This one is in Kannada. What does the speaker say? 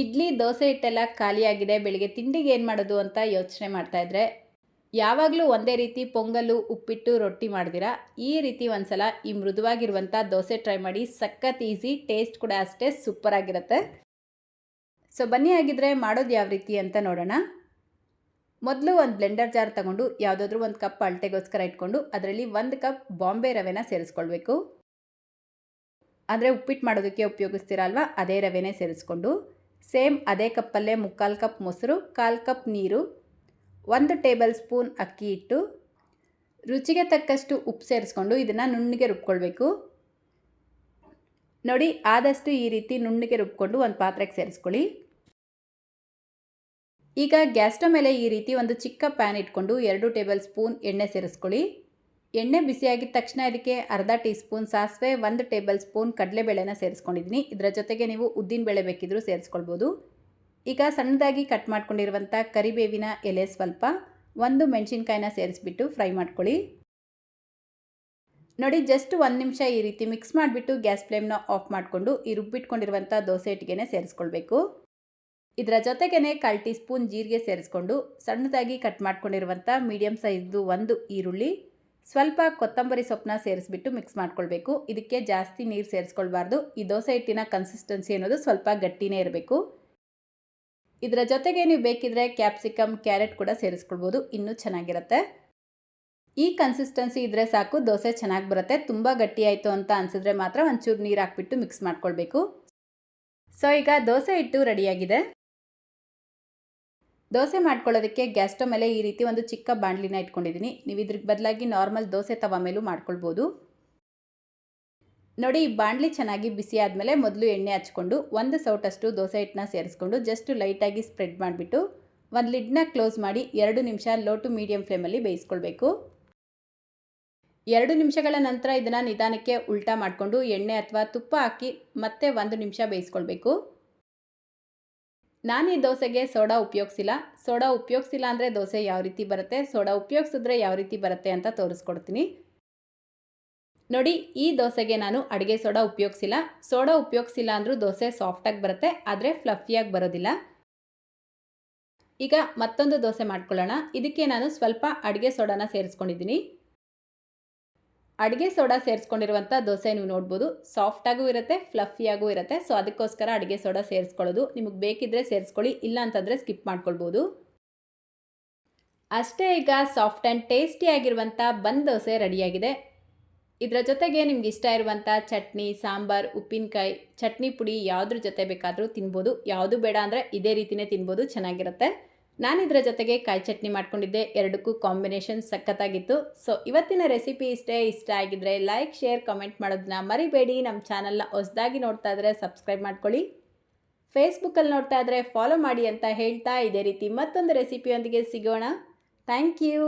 ಇಡ್ಲಿ, ದೋಸೆ ಹಿಟ್ಟೆಲ್ಲ ಖಾಲಿಯಾಗಿದೆ, ಬೆಳಿಗ್ಗೆ ತಿಂಡಿಗೆ ಏನು ಮಾಡೋದು ಅಂತ ಯೋಚನೆ ಮಾಡ್ತಾಯಿದ್ರೆ ಯಾವಾಗಲೂ ಒಂದೇ ರೀತಿ ಪೊಂಗಲು, ಉಪ್ಪಿಟ್ಟು, ರೊಟ್ಟಿ ಮಾಡಿದಿರಾ? ಈ ರೀತಿ ಒಂದ್ಸಲ ಈ ಮೃದುವಾಗಿರುವಂಥ ದೋಸೆ ಟ್ರೈ ಮಾಡಿ ಸಖತ್ ಈಸಿ ಟೇಸ್ಟ್ ಕೂಡ ಅಷ್ಟೇ ಸೂಪರ್ ಆಗಿರುತ್ತೆ. ಸೊ ಬನ್ನಿ ಆಗಿದ್ರೆ ಮಾಡೋದು ಯಾವ ರೀತಿ ಅಂತ ನೋಡೋಣ. ಮೊದಲು ಒಂದು ಬ್ಲೆಂಡರ್ ಜಾರ್ ತಗೊಂಡು ಯಾವುದಾದ್ರೂ ಒಂದು ಕಪ್ ಅಳತೆಗೋಸ್ಕರ ಇಟ್ಕೊಂಡು ಅದರಲ್ಲಿ ಒಂದು ಕಪ್ ಬಾಂಬೆ ರವೆನ ಸೇರಿಸ್ಕೊಳ್ಬೇಕು. ಅಂದರೆ ಉಪ್ಪಿಟ್ಟು ಮಾಡೋದಕ್ಕೆ ಉಪಯೋಗಿಸ್ತೀರಲ್ವ ಅದೇ ರವೆನೇ ಸೇರಿಸ್ಕೊಂಡು. ಸೇಮ್ ಅದೇ ಕಪ್ಪಲ್ಲೇ ಮುಕ್ಕಾಲು ಕಪ್ ಮೊಸರು, ಕಾಲು ಕಪ್ ನೀರು, ಒಂದು ಟೇಬಲ್ ಸ್ಪೂನ್ ಅಕ್ಕಿ ಇಟ್ಟು ರುಚಿಗೆ ತಕ್ಕಷ್ಟು ಉಪ್ಪು ಸೇರಿಸ್ಕೊಂಡು ಇದನ್ನು ನುಣ್ಣಗೆ ರುಬ್ಕೊಳ್ಬೇಕು. ನೋಡಿ, ಆದಷ್ಟು ಈ ರೀತಿ ನುಣ್ಣಗೆ ರುಬ್ಕೊಂಡು ಒಂದು ಪಾತ್ರೆಗೆ ಸೇರಿಸ್ಕೊಳ್ಳಿ. ಈಗ ಗ್ಯಾಸ್ ಸ್ಟವ್ ಮೇಲೆ ಈ ರೀತಿ ಒಂದು ಚಿಕ್ಕ ಪ್ಯಾನ್ ಇಟ್ಕೊಂಡು ಎರಡು ಟೇಬಲ್ ಸ್ಪೂನ್ ಎಣ್ಣೆ ಸೇರಿಸ್ಕೊಳ್ಳಿ. ಎಣ್ಣೆ ಬಿಸಿಯಾಗಿದ ತಕ್ಷಣ ಇದಕ್ಕೆ ಅರ್ಧ ಟೀ ಸ್ಪೂನ್ ಸಾಸಿವೆ, ಒಂದು ಟೇಬಲ್ ಸ್ಪೂನ್ ಕಡಲೆಬೇಳೆನ ಸೇರಿಸ್ಕೊಂಡಿದ್ದೀನಿ. ಇದರ ಜೊತೆಗೆ ನೀವು ಉದ್ದಿನಬೇಳೆ ಬೇಕಿದ್ದರೂ ಸೇರಿಸ್ಕೊಳ್ಬೋದು. ಈಗ ಸಣ್ಣದಾಗಿ ಕಟ್ ಮಾಡ್ಕೊಂಡಿರುವಂಥ ಕರಿಬೇವಿನ ಎಲೆ ಸ್ವಲ್ಪ ಒಂದು ಮೆಣಸಿನ್ಕಾಯಿನ ಸೇರಿಸ್ಬಿಟ್ಟು ಫ್ರೈ ಮಾಡ್ಕೊಳ್ಳಿ. ನೋಡಿ, ಜಸ್ಟ್ ಒಂದು ನಿಮಿಷ ಈ ರೀತಿ ಮಿಕ್ಸ್ ಮಾಡಿಬಿಟ್ಟು ಗ್ಯಾಸ್ ಫ್ಲೇಮ್ನ ಆಫ್ ಮಾಡಿಕೊಂಡು ಈ ರುಬ್ಬಿಟ್ಕೊಂಡಿರುವಂಥ ದೋಸೆ ಇಟ್ಟಿಗೆನೆ ಸೇರಿಸ್ಕೊಳ್ಬೇಕು. ಇದರ ಜೊತೆಗೇ ಕಾಲು ಟೀ ಸ್ಪೂನ್ ಜೀರಿಗೆ ಸೇರಿಸ್ಕೊಂಡು ಸಣ್ಣದಾಗಿ ಕಟ್ ಮಾಡ್ಕೊಂಡಿರುವಂಥ ಮೀಡಿಯಮ್ ಸೈಜ್ದು ಒಂದು ಈರುಳ್ಳಿ ಸ್ವಲ್ಪ ಕೊತ್ತಂಬರಿ ಸೊಪ್ಪನ್ನ ಸೇರಿಸ್ಬಿಟ್ಟು ಮಿಕ್ಸ್ ಮಾಡ್ಕೊಳ್ಬೇಕು. ಇದಕ್ಕೆ ಜಾಸ್ತಿ ನೀರು ಸೇರಿಸ್ಕೊಳ್ಬಾರ್ದು. ಈ ದೋಸೆ ಹಿಟ್ಟಿನ ಕನ್ಸಿಸ್ಟೆನ್ಸಿ ಅನ್ನೋದು ಸ್ವಲ್ಪ ಗಟ್ಟಿನೇ ಇರಬೇಕು. ಇದರ ಜೊತೆಗೆ ನೀವು ಬೇಕಿದ್ರೆ ಕ್ಯಾಪ್ಸಿಕಮ್ ಕ್ಯಾರೆಟ್ ಕೂಡ ಸೇರಿಸ್ಕೊಳ್ಬೋದು. ಇನ್ನೂ ಚೆನ್ನಾಗಿರುತ್ತೆ. ಈ ಕನ್ಸಿಸ್ಟೆನ್ಸಿ ಇದ್ದರೆ ಸಾಕು, ದೋಸೆ ಚೆನ್ನಾಗಿ ಬರುತ್ತೆ. ತುಂಬ ಗಟ್ಟಿ ಆಯಿತು ಅಂತ ಅನಿಸಿದ್ರೆ ಮಾತ್ರ ಒಂಚೂರು ನೀರು ಹಾಕ್ಬಿಟ್ಟು ಮಿಕ್ಸ್ ಮಾಡ್ಕೊಳ್ಬೇಕು. ಸೊ ಈಗ ದೋಸೆ ಹಿಟ್ಟು ರೆಡಿಯಾಗಿದೆ ದೋಸೆ ಮಾಡ್ಕೊಳ್ಳೋದಕ್ಕೆ ಗ್ಯಾಸ್ ಸ್ಟವ್ ಮೇಲೆ ಈ ರೀತಿ ಒಂದು ಚಿಕ್ಕ ಬಾಣಲಿನ ಇಟ್ಕೊಂಡಿದ್ದೀನಿ. ನೀವು ಇದ್ರ ಬದಲಾಗಿ ನಾರ್ಮಲ್ ದೋಸೆ ತವ ಮೇಲೂ ಮಾಡ್ಕೊಳ್ಬೋದು. ನೋಡಿ, ಈ ಬಾಣಲಿ ಚೆನ್ನಾಗಿ ಬಿಸಿ ಆದಮೇಲೆ ಮೊದಲು ಎಣ್ಣೆ ಹಚ್ಕೊಂಡು ಒಂದು ಸೌಟಷ್ಟು ದೋಸೆ ಹಿಟ್ಟನ್ನ ಸೇರಿಸ್ಕೊಂಡು ಜಸ್ಟ್ ಲೈಟಾಗಿ ಸ್ಪ್ರೆಡ್ ಮಾಡಿಬಿಟ್ಟು ಒಂದು ಲಿಡ್ನ ಕ್ಲೋಸ್ ಮಾಡಿ ಎರಡು ನಿಮಿಷ ಲೋ ಟು ಮೀಡಿಯಮ್ ಫ್ಲೇಮಲ್ಲಿ ಬೇಯಿಸ್ಕೊಳ್ಬೇಕು. ಎರಡು ನಿಮಿಷಗಳ ನಂತರ ಇದನ್ನು ನಿಧಾನಕ್ಕೆ ಉಲ್ಟಾ ಮಾಡಿಕೊಂಡು ಎಣ್ಣೆ ಅಥವಾ ತುಪ್ಪ ಹಾಕಿ ಮತ್ತೆ ಒಂದು ನಿಮಿಷ ಬೇಯಿಸ್ಕೊಳ್ಬೇಕು. ನಾನು ಈ ದೋಸೆಗೆ ಸೋಡಾ ಉಪಯೋಗಿಸಿಲ್ಲ. ಸೋಡಾ ಉಪಯೋಗಿಸಿಲ್ಲ ಅಂದರೆ ದೋಸೆ ಯಾವ ರೀತಿ ಬರುತ್ತೆ? ಸೋಡಾ ಉಪಯೋಗಿಸಿದ್ರೆ ಯಾವ ರೀತಿ ಬರುತ್ತೆ ಅಂತ ತೋರಿಸ್ಕೊಡ್ತೀನಿ. ನೋಡಿ, ಈ ದೋಸೆಗೆ ನಾನು ಅಡುಗೆ ಸೋಡಾ ಉಪಯೋಗಿಸಿಲ್ಲ. ಸೋಡಾ ಉಪಯೋಗಿಸಿಲ್ಲ ಅಂದರೂ ದೋಸೆ ಸಾಫ್ಟಾಗಿ ಬರುತ್ತೆ, ಆದರೆ ಫ್ಲಫಿಯಾಗಿ ಬರೋದಿಲ್ಲ. ಈಗ ಮತ್ತೊಂದು ದೋಸೆ ಮಾಡ್ಕೊಳ್ಳೋಣ. ಇದಕ್ಕೆ ನಾನು ಸ್ವಲ್ಪ ಅಡುಗೆ ಸೋಡಾನ ಸೇರಿಸ್ಕೊಂಡಿದ್ದೀನಿ. ಅಡುಗೆ ಸೋಡಾ ಸೇರಿಸ್ಕೊಂಡಿರುವಂಥ ದೋಸೆ ನೀವು ನೋಡ್ಬೋದು. ಸಾಫ್ಟಾಗೂ ಇರುತ್ತೆ ಫ್ಲಫಿಯಾಗೂ ಇರುತ್ತೆ. ಸೊ ಅದಕ್ಕೋಸ್ಕರ ಅಡುಗೆ ಸೋಡಾ ಸೇರಿಸ್ಕೊಳ್ಳೋದು. ನಿಮಗೆ ಬೇಕಿದ್ದರೆ ಸೇರಿಸ್ಕೊಳ್ಳಿ, ಇಲ್ಲ ಅಂತಂದರೆ ಸ್ಕಿಪ್ ಮಾಡ್ಕೊಳ್ಬೋದು. ಅಷ್ಟೇ ಈಗ ಸಾಫ್ಟ್ ಆ್ಯಂಡ್ ಟೇಸ್ಟಿಯಾಗಿರುವಂಥ ಬಂದ್ ದೋಸೆ ರೆಡಿಯಾಗಿದೆ. ಇದರ ಜೊತೆಗೆ ನಿಮ್ಗೆ ಇಷ್ಟ ಇರುವಂಥ ಚಟ್ನಿ, ಸಾಂಬಾರ್, ಉಪ್ಪಿನಕಾಯಿ, ಚಟ್ನಿ ಪುಡಿ ಯಾವುದ್ರ ಜೊತೆ ಬೇಕಾದರೂ ತಿನ್ಬೋದು. ಯಾವುದು ಬೇಡ ಅಂದರೆ ಇದೇ ರೀತಿಯೇ ತಿನ್ಬೋದು, ಚೆನ್ನಾಗಿರುತ್ತೆ. ನಾನು ಇದರ ಜೊತೆಗೆ ಕಾಯಿ ಚಟ್ನಿ ಮಾಡ್ಕೊಂಡಿದ್ದೆ, ಎರಡಕ್ಕೂ ಕಾಂಬಿನೇಷನ್ ಸಖತ್ತಾಗಿತ್ತು. ಸೊ ಇವತ್ತಿನ ರೆಸಿಪಿ ಇಷ್ಟೇ, ಇಷ್ಟ ಆಗಿದ್ರೆ ಲೈಕ್ ಶೇರ್ ಕಮೆಂಟ್ ಮಾಡೋದನ್ನ ಮರಿಬೇಡಿ. ನಮ್ಮ ಚಾನಲ್ನ ಹೊಸದಾಗಿ ನೋಡ್ತಾ ಇದ್ರೆ ಸಬ್ಸ್ಕ್ರೈಬ್ ಮಾಡ್ಕೊಳ್ಳಿ. ಫೇಸ್ಬುಕ್ಕಲ್ಲಿ ನೋಡ್ತಾ ಇದ್ರೆ ಫಾಲೋ ಮಾಡಿ ಅಂತ ಹೇಳ್ತಾ ಇದೇ ರೀತಿ ಮತ್ತೊಂದು ರೆಸಿಪಿಯೊಂದಿಗೆ ಸಿಗೋಣ. Thank you